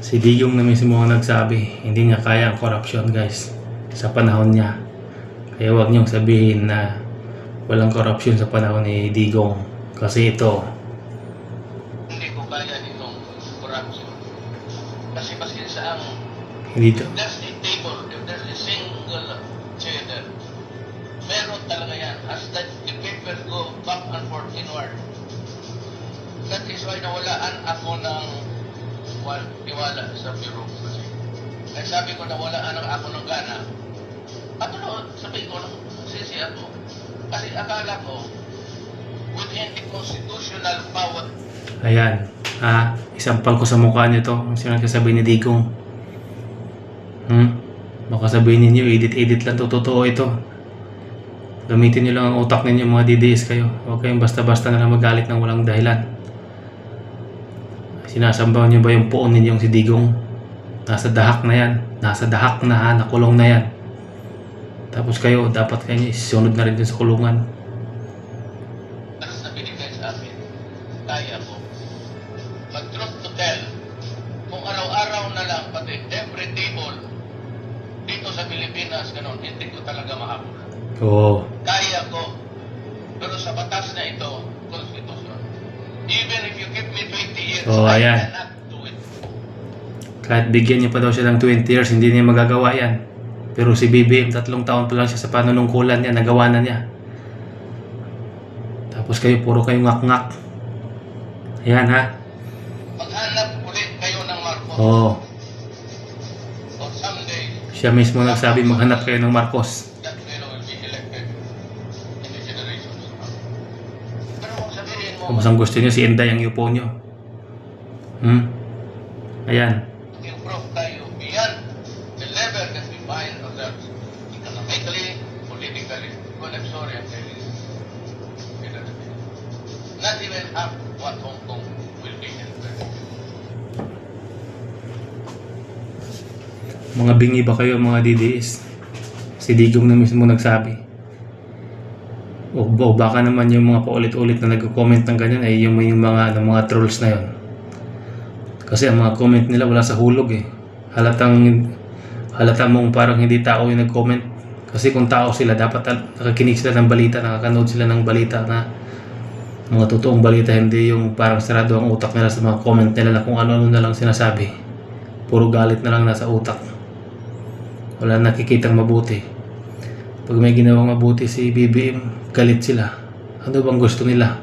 Si Digong na mismo ang nagsabi, hindi niya kaya ang corruption guys sa panahon niya. Kaya huwag niyong sabihin na walang corruption sa panahon ni Digong. Kasi ito, Hindi ko kaya nitong corruption. Kasi maski sa ang hindi to. there's a table, if there's a single chair meron talaga yan. As that the paper go back and forth inward. That is why nawalaan ako ng tiwala sa Bureau. Kasi nagsabi ko nawalaan ako ng gana. At ano, sabi ko, sisi ako. Kasi akala ko, within the constitutional power Ayan, ha? Isampal ko sa mukha niyo to. Ang sinasabi ni Digong. Hmm? Baka sabihin ninyo, edit-edit lang to. Totoo ito. Gamitin niyo lang ang utak ninyo mga DDS kayo. Huwag kayong basta-basta na lang magalit ng walang dahilan. Sinasambaw niyo ba yung puon ninyong si Digong? Nasa dahak na yan. Nasa dahak na ha. Nakulong na yan. Tapos kayo, dapat kayo isunod na rin din sa kulungan. na binigay sa akin, kaya ko. Mag-truth to tell, kung araw-araw na lang, pati every table, dito sa Pilipinas, ganun, hindi ko talaga mahabol. Oo. Kaya ko. Pero sa batas na ito, me 20 years, Oh, ayan. Kahit bigyan niya pa daw siya ng 20 years, hindi niya magagawa yan. Pero si BBM, tatlong taon pa lang siya sa panunungkulan niya, nagawa na niya. Tapos kayo, puro kayo ngak-ngak. Ayan ha. Maghanap ulit kayo ng Marcos. Oo. Or someday, Siya mismo nagsabi, maghanap kayo ng Marcos. kung ang gusto niyo, si Inday ang iupo niyo. Hmm? Ayan. improve tayo beyond the level that we find ourselves economically, politically. Know, Not even half what Hong Kong will be in Mga bingi ba kayo mga DDS? Si Digong na mismo nagsabi. O, o baka naman yung mga paulit-ulit na nag-comment ng ganyan ay yung, yung mga, ano, mga trolls na yon. Kasi ang mga comment nila wala sa hulog eh. Halatang halata mong parang hindi tao yung nag-comment. Kasi kung tao sila, dapat nakakinig sila ng balita, nakakanood sila ng balita na mga totoong balita, hindi yung parang sarado ang utak nila sa mga comment nila na kung ano-ano na lang sinasabi. Puro galit na lang nasa utak wala nakikitang mabuti. Pag may ginawang mabuti si BBM, galit sila. Ano bang gusto nila?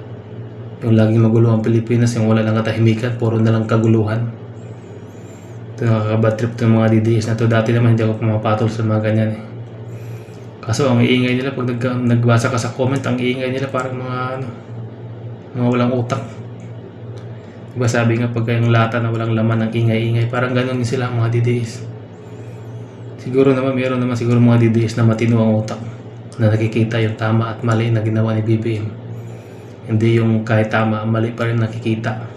Yung laging magulo ang Pilipinas, yung wala nang katahimikan, puro na lang kaguluhan. Ito nakakabad trip ng mga DDS na to. Dati naman hindi ako pumapatol sa mga ganyan eh. Kaso ang iingay nila pag nag, nagbasa ka sa comment, ang iingay nila parang mga ano, mga walang utak. Diba sabi nga pag yung lata na walang laman ang ingay-ingay, parang ganun din sila mga DDS. Siguro naman meron naman siguro mga DDS na matino ang utak na nakikita yung tama at mali na ginawa ni BBM. Hindi yung kahit tama, mali pa rin nakikita.